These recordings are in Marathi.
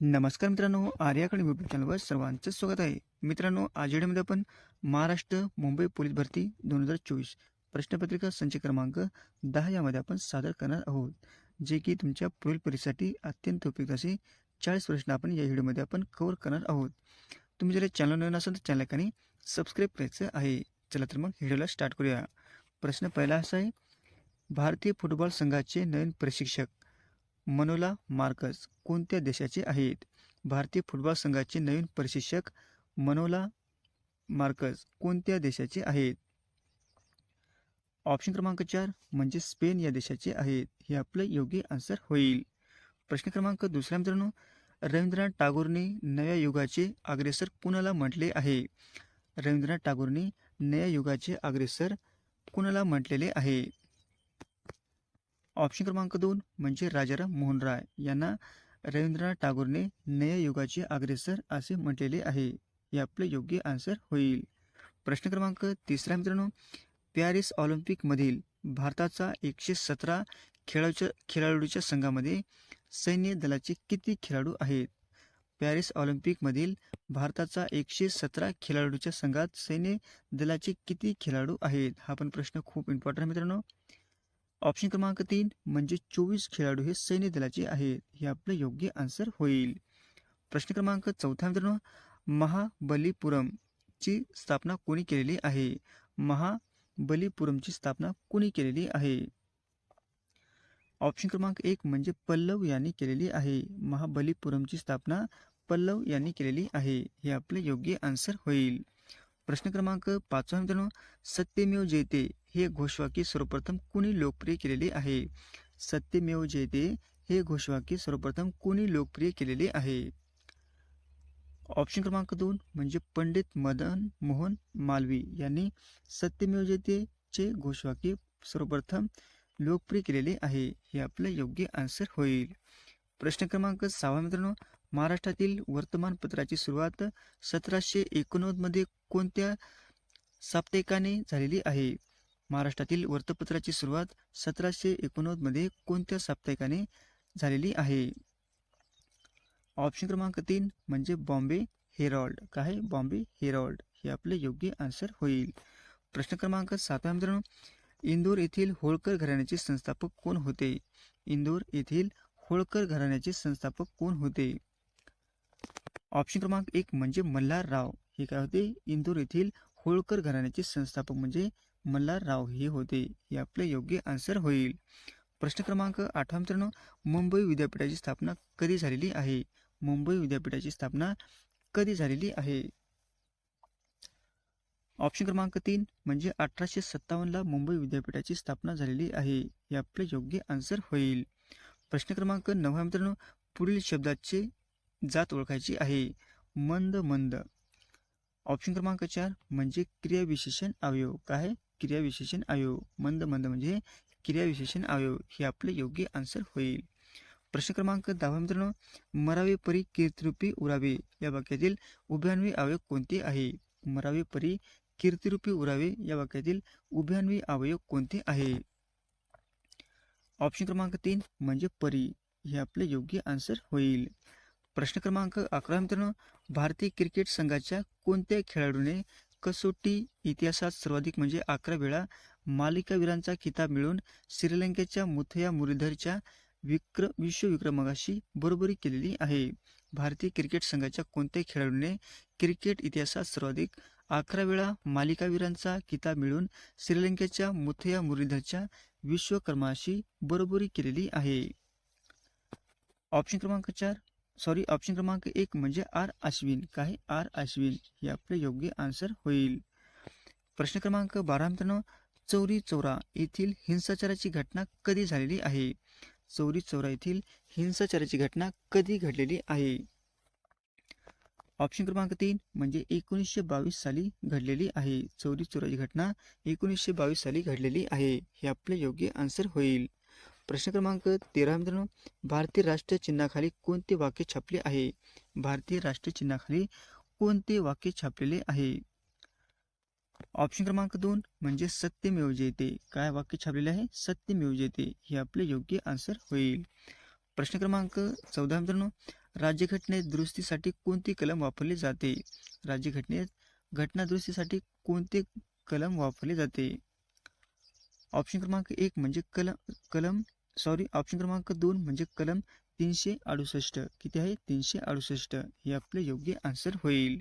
नमस्कार मित्रांनो आर्याकडे यूट्यूब चॅनलवर सर्वांचं स्वागत आहे. मित्रांनो आज व्हिडिओमध्ये आपण महाराष्ट्र मुंबई पोलीस भरती दोन हजार चोवीस प्रश्नपत्रिका संच क्रमांक दहा यामध्ये आपण सादर करणार आहोत. जे की तुमच्या पुढील परीक्षेसाठी अत्यंत उपयुक्त असे चाळीस प्रश्न आपण या व्हिडिओमध्ये आपण कव्हर करणार आहोत. तुम्ही जर चॅनल नवीन असेल तर चॅनल सबस्क्राईब करायचं आहे. चला तर मग व्हिडिओला स्टार्ट करूया. प्रश्न पहिला असा आहे भारतीय फुटबॉल संघाचे नवीन प्रशिक्षक मनोला मार्कस कोणत्या देशाचे आहेत? भारतीय फुटबॉल संघाचे नवीन प्रशिक्षक मनोला मार्कस कोणत्या देशाचे आहेत? ऑप्शन क्रमांक चार म्हणजे स्पेन या देशाचे आहेत. हे आपलं योग्य आन्सर होईल. प्रश्न क्रमांक दुसऱ्या मित्रांनो रवींद्रनाथ टागोरने नव्या युगाचे अग्रेसर कुणाला म्हटले आहे? रवींद्रनाथ टागोरने नव्या युगाचे अग्रेसर कुणाला म्हटलेले आहे? ऑप्शन क्रमांक दोन म्हणजे राजाराम मोहन राय यांना रवींद्रनाथ टागोरने नया युगाचे अग्रेसर असे म्हटलेले आहे. हे आपलं योग्य आन्सर होईल. प्रश्न क्रमांक तिसरा मित्रांनो पॅरिस ऑलिम्पिकमधील भारताचा एकशे सतरा खेळाच्या खेळाडूच्या संघामध्ये सैन्य दलाचे किती खेळाडू आहेत? पॅरिस ऑलिम्पिकमधील भारताचा एकशे सतरा खेळाडूच्या संघात सैन्य दलाचे किती खेळाडू आहेत? हा पण प्रश्न खूप इम्पॉर्टंट आहे मित्रांनो. ऑप्शन क्रमांक तीन म्हणजे चोवीस खेळाडू हे सैन्य दलाचे आहेत. हे आपलं योग्य आन्सर होईल. प्रश्न क्रमांक चौथा मित्रांनो महाबलीपुरमची स्थापना कोणी केलेली आहे? महाबलीपुरमची स्थापना कोणी केलेली आहे? ऑप्शन क्रमांक एक म्हणजे पल्लव यांनी केलेली आहे. महाबलीपुरमची स्थापना पल्लव यांनी केलेली आहे. हे आपले योग्य आन्सर होईल. प्रश्न क्रमांक पाचवा मित्रांनो सत्यमेव जयते हे घोषवाक्य सर्वप्रथम कुणी लोकप्रिय केलेले आहे? सत्यमेव जयते हे घोषवाक्य सर्वप्रथम कुणी लोकप्रिय केलेले आहे? ऑप्शन क्रमांक दोन म्हणजे पंडित मदन मोहन मालवी यांनी सत्यमेव जयतेचे घोषवाक्य सर्वप्रथम लोकप्रिय केलेले आहे. हे आपलं योग्य आन्सर होईल. प्रश्न क्रमांक सहावा मित्रांनो महाराष्ट्रातील वर्तमानपत्राची सुरुवात सतराशे एकोणनव्वदमध्ये कोणत्या साप्ताहिकाने झालेली आहे? महाराष्ट्रातील वृत्तपत्राची सुरुवात सतराशे एकोणनव्वदमध्ये कोणत्या साप्ताहिकाने झालेली आहे? ऑप्शन क्रमांक तीन म्हणजे बॉम्बे हेरॉल्ड. काय? बॉम्बे हेरॉल्ड. हे आपले योग्य आन्सर होईल. प्रश्न क्रमांक सातवा मित्रांनो. इंदोर येथील होळकर घराण्याचे संस्थापक कोण होते? इंदोर येथील होळकर घराण्याचे संस्थापक कोण होते? ऑप्शन क्रमांक एक म्हणजे मल्हारराव. हे काय होते? इंदोर येथील होळकर घराण्याचे संस्थापक म्हणजे मल्हारराव हे होते हे आपले योग्य आन्सर होईल. प्रश्न क्रमांक आठवा मित्रांनो मुंबई विद्यापीठाची स्थापना कधी झालेली आहे? मुंबई विद्यापीठाची स्थापना कधी झालेली आहे? ऑप्शन क्रमांक तीन म्हणजे अठराशे सत्तावन्नला मुंबई विद्यापीठाची स्थापना झालेली आहे हे आपले योग्य आन्सर होईल. प्रश्न क्रमांक नववा मित्रांनो पुढील शब्दाचे जात ओळखायची आहे. मंद मंद. ऑप्शन क्रमांक चार म्हणजे क्रियाविशेषण अवयव. काय? क्रियाविशेषण अवयव मंद मंद म्हणजे क्रियाविशेषण अवयव हे आपले योग्य आन्सर होईल. प्रश्न क्रमांक दहावा मित्रांनो मरावे परी कीर्तिरूपी उरावे या वाक्यातील उभ्यान्वी अवयव कोणते आहे? मरावे परी कीर्तिरूपी उरावे या वाक्यातील उभ्यान्वी अवयव कोणते आहे? ऑप्शन क्रमांक तीन म्हणजे परी हे आपले योग्य आन्सर होईल. प्रश्न क्रमांक अकरा मित्रांनो भारतीय क्रिकेट संघाच्या कोणत्या खेळाडूने कसोटी इतिहासात सर्वाधिक म्हणजे अकरा वेळा मालिकावीरांचा किताब मिळवून श्रीलंकेच्या मुथया मुरलीधरच्या विक्र विश्वविक्रमगाशी बरोबरी केलेली आहे. भारतीय क्रिकेट संघाच्या कोणत्याही खेळाडूने क्रिकेट इतिहासात सर्वाधिक अकरा वेळा मालिकावीरांचा किताब मिळून श्रीलंकेच्या मुथया मुरलीधरच्या विश्वकर्माशी बरोबरी केलेली आहे. ऑप्शन क्रमांक चार सॉरी ऑप्शन क्रमांक एक म्हणजे आर अश्विन. काय आर अश्विन हे आपले योग्य आन्सर होईल. प्रश्न क्रमांक बारा मित्रांनो चौरी चौरा येथील हिंसाचाराची घटना कधी झालेली आहे? चौरी चौरा येथील हिंसाचाराची घटना कधी घडलेली आहे? ऑप्शन क्रमांक तीन म्हणजे एकोणीसशे बावीस साली घडलेली आहे. चौरी चौराची घटना एकोणीसशे बावीस साली घडलेली आहे. हे आपले योग्य आन्सर होईल. प्रश्न क्रमांक तेरा मित्रांनो भारतीय राष्ट्रीय चिन्हाखाली कोणते वाक्य छापले आहे? भारतीय राष्ट्रीय चिन्हाखाली कोणते वाक्य छापलेले आहे? ऑप्शन क्रमांक दोन म्हणजे सत्यमेव जयते काय वाक्य छापलेले आहे? सत्यमेव जयते हे आपले योग्य आन्सर होईल. प्रश्न क्रमांक चौदा मित्रांनो राज्यघटनेत दुरुस्तीसाठी कोणती कलम वापरली जाते? राज्यघटनेत घटना दुरुस्तीसाठी कोणते कलम वापरले जाते? ऑप्शन क्रमांक एक म्हणजे कलम कलम सॉरी ऑप्शन क्रमांक दोन म्हणजे कलम तीनशे अडुसष्ट. किती आहे? तीनशे अडुसष्ट. हे आपले योग्य आन्सर होईल.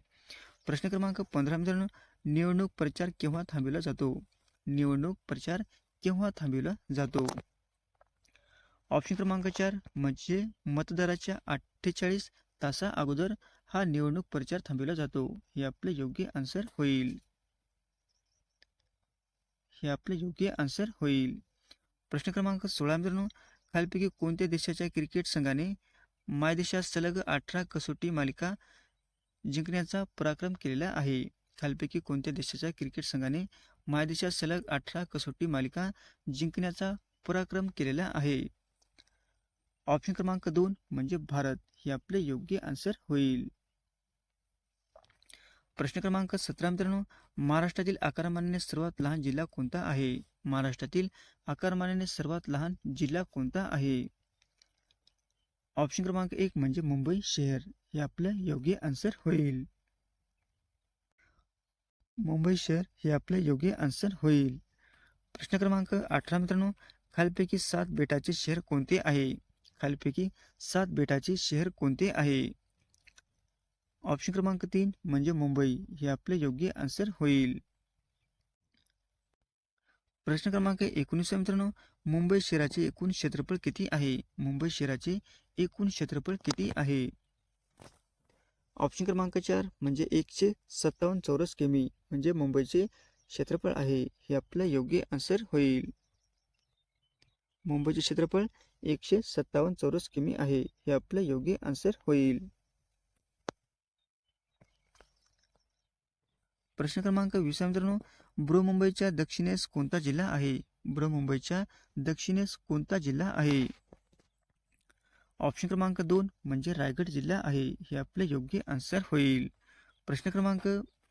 प्रश्न क्रमांक पंधरा मित्रांनो निवडणूक प्रचार केव्हा थांबविला जातो? निवडणूक प्रचार केव्हा थांबविला जातो? ऑप्शन क्रमांक चार म्हणजे मतदाराच्या अठ्ठेचाळीस तासा अगोदर हा निवडणूक प्रचार थांबविला जातो. हे आपले योग्य आन्सर होईल. हे आपले योग्य आन्सर होईल. प्रश्न क्रमांक सोळा मित्रांनो खालपैकी कोणत्या देशाच्या क्रिकेट संघाने मायदेशात सलग अठरा कसोटी मालिका जिंकण्याचा पराक्रम केलेला आहे? खालपैकी कोणत्या देशाच्या क्रिकेट संघाने मायदेशात सलग अठरा कसोटी मालिका जिंकण्याचा पराक्रम केलेला आहे? ऑप्शन क्रमांक दोन म्हणजे भारत. हे आपले योग्य आन्सर होईल. प्रश्न क्रमांक सतरा मित्रांनो. महाराष्ट्रातील आकारमानाने सर्वात लहान जिल्हा कोणता आहे? महाराष्ट्रातील आकारमानाने सर्वात लहान जिल्हा कोणता आहे? ऑप्शन क्रमांक एक म्हणजे मुंबई शहर. हे आपलं योग्य आन्सर होईल. मुंबई शहर हे आपलं योग्य आन्सर होईल. प्रश्न क्रमांक अठरा मित्रांनो. खालपैकी सात बेटाचे शहर कोणते आहे? खालपैकी सात बेटाचे शहर कोणते आहे? ऑप्शन क्रमांक तीन म्हणजे मुंबई. हे आपले योग्य आन्सर होईल. प्रश्न क्रमांक एकोणीस मित्रांनो. मुंबई शहराचे एकूण क्षेत्रफळ किती आहे? मुंबई शहराचे एकूण क्षेत्रफळ किती आहे? ऑप्शन क्रमांक चार म्हणजे एकशे सत्तावन्न चौरस किमी म्हणजे मुंबईचे क्षेत्रफळ आहे. हे आपलं योग्य आन्सर होईल. मुंबईचे क्षेत्रफळ एकशे सत्तावन्न चौरस किमी आहे. हे आपलं योग्य आन्सर होईल. प्रश्न क्रमांक वीस मित्रांनो. बृहमुंबईच्या दक्षिणेस कोणता जिल्हा आहे? बृहमुंबईच्या दक्षिणेस कोणता जिल्हा आहे? ऑप्शन क्रमांक दोन म्हणजे रायगड जिल्हा आहे. हे आपले योग्य आन्सर होईल. प्रश्न क्रमांक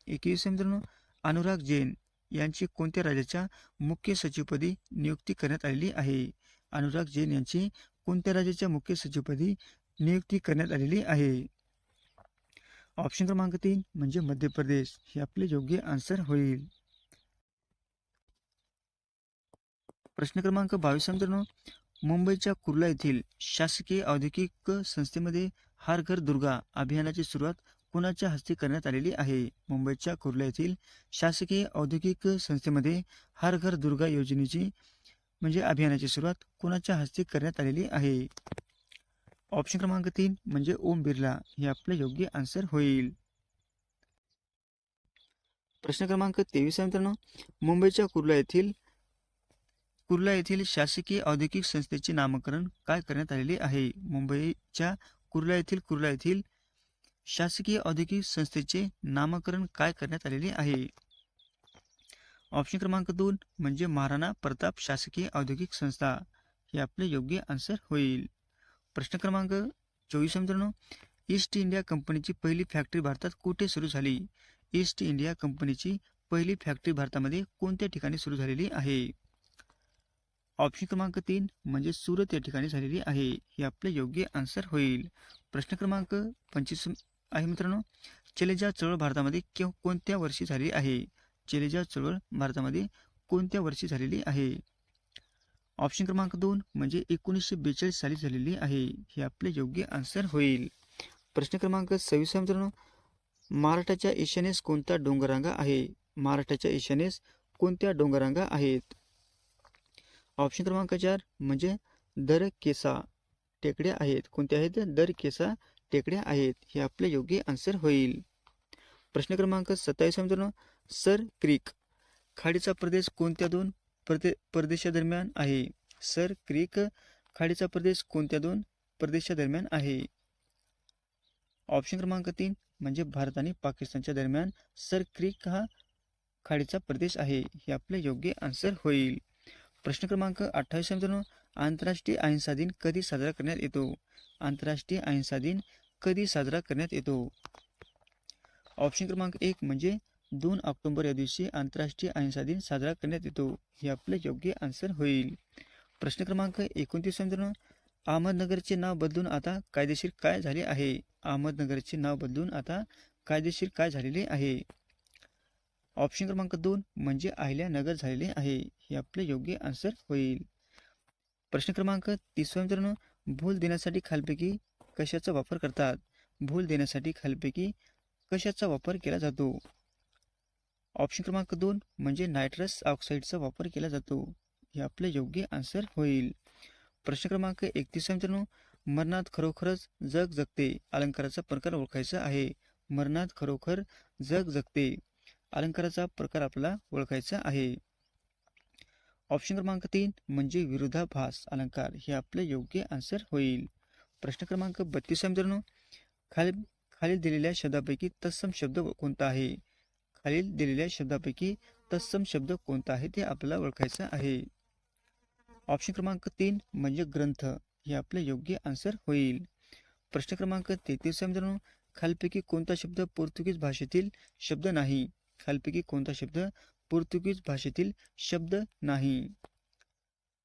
एकवीस मित्रांनो. अनुराग जैन यांची कोणत्या राज्याच्या मुख्य सचिवपदी नियुक्ती करण्यात आलेली आहे? अनुराग जैन यांची कोणत्या राज्याच्या मुख्य सचिवपदी नियुक्ती करण्यात आलेली आहे? ऑप्शन क्रमांक तीन म्हणजे मध्य प्रदेश. हे आपले योग्य आन्सर होईल. प्रश्न क्रमांक बावीस मित्रांनो मुंबईच्या कुर्ला येथील शासकीय औद्योगिक संस्थेमध्ये हार घर दुर्गा अभियानाची सुरुवात कोणाच्या हस्ते करण्यात आलेली आहे? मुंबईच्या कुर्ला येथील शासकीय औद्योगिक संस्थेमध्ये हार घर दुर्गा योजनेची म्हणजे अभियानाची सुरुवात कोणाच्या हस्ते करण्यात आलेली आहे? ऑप्शन क्रमांक तीन म्हणजे ओम बिर्ला हे आपले योग्य आन्सर होईल. प्रश्न क्रमांक तेवीस मित्रांनो. मुंबईच्या कुर्ला येथील कुर्ला येथील शासकीय औद्योगिक संस्थेचे नामकरण काय करण्यात आलेले आहे? मुंबईच्या कुर्ला येथील कुर्ला येथील शासकीय औद्योगिक संस्थेचे नामकरण काय करण्यात आलेले आहे? ऑप्शन क्रमांक दोन म्हणजे महाराणा प्रताप शासकीय औद्योगिक संस्था हे आपले योग्य आन्सर होईल. प्रश्न क्रमांक चोवीस मित्रांनो. ईस्ट इंडिया कंपनीची पहिली फॅक्टरी भारतात कुठे सुरू झाली? ईस्ट इंडिया कंपनीची पहिली फॅक्टरी भारतामध्ये कोणत्या ठिकाणी सुरू झालेली आहे? ऑप्शन क्रमांक तीन म्हणजे सुरत या ठिकाणी झालेली आहे. हे आपले योग्य आन्सर होईल. प्रश्न क्रमांक पंचवीस आहे मित्रांनो. चलेजा चळवळ भारतामध्ये किंवा कोणत्या वर्षी झाली आहे? चलेजा चळवळ भारतामध्ये कोणत्या वर्षी झालेली आहे? ऑप्शन क्रमांक दोन म्हणजे एकोणीसशे बेचाळीस साली झालेली आहे. हे आपले योग्य आन्सर होईल. प्रश्न क्रमांक सव्वीस मित्रांनो. महाराष्ट्राच्या ईशान्येस कोणता डोंगरांगा आहे? महाराष्ट्राच्या ईशान्येस कोणत्या डोंगरांगा आहेत? ऑप्शन क्रमांक चार म्हणजे दर केसा टेकड्या आहेत. कोणत्या आहेत? दर केसा टेकड्या आहेत. हे आपले योग्य आन्सर होईल. प्रश्न क्रमांक सत्तावीस मित्रांनो. सर क्रीक खाडीचा प्रदेश कोणत्या दोन? प्रदे प्रदेशादरम्यान आहे. सर क्रीक खाडीचा प्रदेश कोणत्या दोन प्रदेशादरम्यान आहे? ऑप्शन क्रमांक तीन म्हणजे भारत आणि पाकिस्तानच्या दरम्यान सर क्रीक हा खाडीचा प्रदेश आहे. हे आपले योग्य आन्सर होईल. प्रश्न क्रमांक अठ्ठावीस मित्रांनो आंतरराष्ट्रीय अहिंसा दिन कधी साजरा करण्यात येतो? आंतरराष्ट्रीय अहिंसा दिन कधी साजरा करण्यात येतो? ऑप्शन क्रमांक एक म्हणजे दोन ऑक्टोबर या दिवशी आंतरराष्ट्रीय अहिंसा दिन साजरा करण्यात येतो. हे आपले योग्य आन्सर होईल. प्रश्न क्रमांक एकोणतीस मित्रांनो अहमदनगरचे नाव बदलून आता कायदेशीर काय झाले आहे? अहमदनगरचे नाव बदलून आता कायदेशीर काय झालेले आहे? ऑप्शन क्रमांक दोन म्हणजे अहिल्यानगर झालेले आहे. हे आपले योग्य आन्सर होईल. प्रश्न क्रमांक तिसरा मित्रांनो भूल देण्यासाठी खालपैकी कशाचा वापर करतात? भूल देण्यासाठी खालपैकी कशाचा वापर केला जातो? ऑप्शन क्रमांक दोन म्हणजे नायट्रस ऑक्साईडचा वापर केला जातो. हे आपले योग्य आन्सर होईल. प्रश्न क्रमांक एकतीस मित्रांनो. मरणात खरोखरच जग जगते अलंकाराचा प्रकार ओळखायचा आहे. मरणात खरोखर जग जगते अलंकाराचा प्रकार आपला ओळखायचा आहे. ऑप्शन क्रमांक तीन म्हणजे विरोधाभास अलंकार. हे आपले योग्य आन्सर होईल. प्रश्न क्रमांक बत्तीस मित्रांनो. खाली खाली दिलेल्या शब्दापैकी तत्सम शब्द कोणता आहे? खालील दिलेल्या शब्दापैकी तत्सम शब्द कोणता आहे ते आपल्याला ओळखायचं आहे. ऑप्शन क्रमांक तीन म्हणजे ग्रंथ. हे आपले योग्य आन्सर होईल. प्रश्न क्रमांक तेहतीस मित्रांनो. खालपैकी कोणता शब्द पोर्तुगीज भाषेतील शब्द नाही? खालपैकी कोणता शब्द पोर्तुगीज भाषेतील शब्द नाही?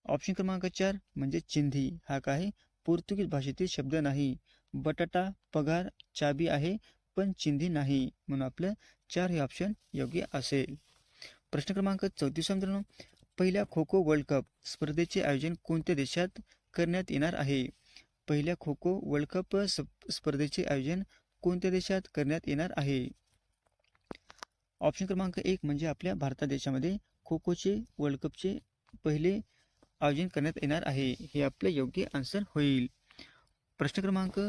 ऑप्शन क्रमांक चार म्हणजे चिंधी. हा काय? पोर्तुगीज भाषेतील शब्द नाही. बटाटा पगार चाबी आहे. पण चिंधी नाही म्हणून आपलं चार हे ऑप्शन योग्य असेल. प्रश्न क्रमांक चौतीस मित्रांनो पहिल्या खो खो वर्ल्ड कप स्पर्धेचे आयोजन कोणत्या देशात करण्यात येणार आहे? पहिल्या खो खो वर्ल्ड कप स्प- स्पर्धेचे आयोजन कोणत्या देशात करण्यात येणार आहे? ऑप्शन क्रमांक एक म्हणजे आपल्या भारत देशामध्ये खो खोचे वर्ल्ड कपचे पहिले आयोजन करण्यात येणार आहे. हे आपले योग्य आन्सर होईल. प्रश्न क्रमांक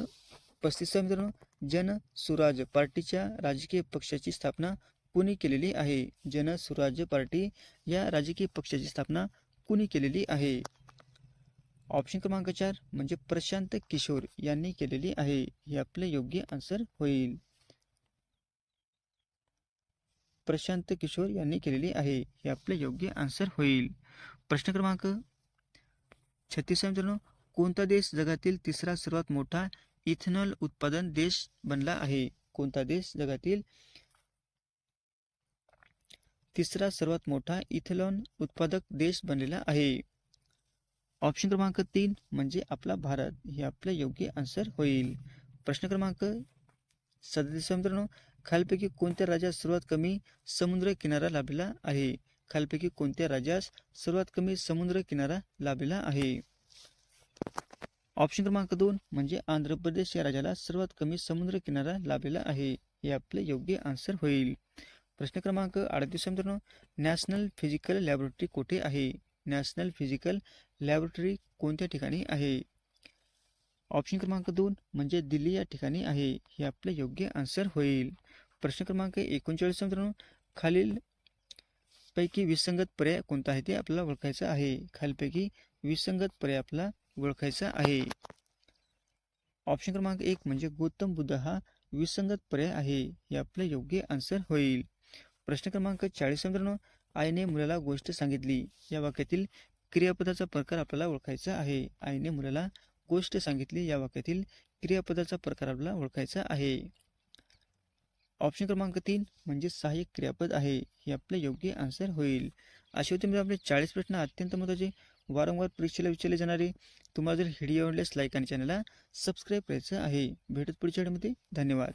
पस्तीस मित्रांनो जन सुराज पार्टीच्या राजकीय पक्षाची स्थापना कुणी केलेली आहे? जन सुराज पार्टी या राजकीय पक्षाची स्थापना कुणी केलेली आहे? ऑप्शन क्रमांक चार म्हणजे प्रशांत किशोर यांनी केलेली आहे. हे आपले योग्य आन्सर होईल. प्रशांत किशोर यांनी केलेली आहे. हे आपले योग्य आन्सर होईल. प्रश्न क्रमांक छत्तीस मित्रांनो. कोणता देश जगातील तिसरा सर्वात मोठा इथेनॉल उत्पादन देश बनला आहे. कोणता देश? जगातील तिसरा सर्वात मोठा इथेनॉल उत्पादक देश बनलेला आहे. ऑप्शन क्रमांक तीन म्हणजे आपला भारत. हे आपले योग्य आन्सर होईल. प्रश्न क्रमांक सदतीस मित्रांनो. खालपैकी कोणत्या राज्यात सर्वात कमी समुद्र किनारा लाभलेला आहे? खालपैकी कोणत्या राज्यास सर्वात कमी समुद्र किनारा लाभलेला आहे? ऑप्शन क्रमांक दोन म्हणजे आंध्र प्रदेश या राज्याला सर्वात कमी समुद्र किनारा लाभलेला आहे. हे आपले योग्य आन्सर होईल. प्रश्न क्रमांक अडतीस मित्रांनो. नॅशनल फिजिकल लॅबोरेटरी कुठे आहे? नॅशनल फिजिकल लॅबोरेटरी कोणत्या ठिकाणी आहे? ऑप्शन क्रमांक दोन म्हणजे दिल्ली या ठिकाणी आहे. हे आपले योग्य आन्सर होईल. प्रश्न क्रमांक एकोणचाळीस मित्रांनो. खालील पैकी विसंगत पर्याय कोणता आहे ते आपल्याला ओळखायचं आहे. खालीलपैकी विसंगत पर्याय आपला ओळखायचा आहे. ऑप्शन क्रमांक एक म्हणजे गौतम बुद्ध हा विसंगत पर्याय आहे. हे आपले योग्य आन्सर होईल. प्रश्न क्रमांक चाळीस मित्रांनो आईने मुलाला गोष्ट सांगितली. या वाक्यातील क्रियापदाचा प्रकार आपल्याला ओळखायचा आहे. आईने मुलाला गोष्ट सांगितली. या वाक्यातील क्रियापदाचा प्रकार आपल्याला ओळखायचा आहे. ऑप्शन क्रमांक तीन म्हणजे सहाय्यक क्रियापद आहे. हे आपले योग्य आन्सर होईल. असे होते म्हणजे आपले चाळीस प्रश्न अत्यंत महत्त्वाचे वारंवार परीक्षेला विचारले जाणारे तुम्हाला जर व्हिडिओ आवडल्यास लाईक आणि चॅनलला सबस्क्राईब करायचं आहे. भेटत पुढच्या व्हिडिओमध्ये धन्यवाद.